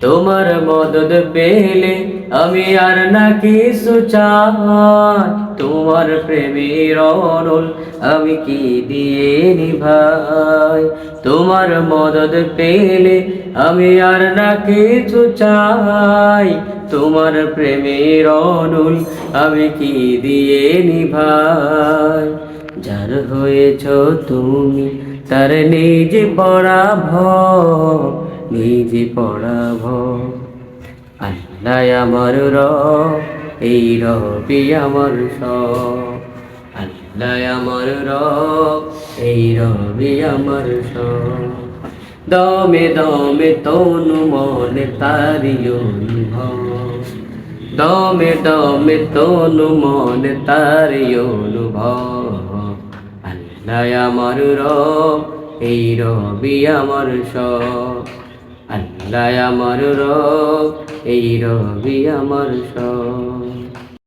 তোমার মদদ পেলে আমি আর না কিছু চাই। তোমার প্রেমের অনল আমি কি দিয়ে নিভাই? তোমার মদদ পেলে আমি আর না কিছু চাই। তোমার প্রেমের অনল আমি কি দিয়ে নিভাই? যার হয়েছ তুমি, তার নিজে পড়াভ নিজে পড়াভ আল্লাহ আমার র এই রবি আমার সব। আল্লাহ আমার র এই রবি আমার সব। দমে দমে তনু মনে তারি দমে দমে তনু মনে তারি অনুভব। আল্লাহ আমার এই রবি আমার সব। আল্লাহ আমার রব এই রবি আমার সব।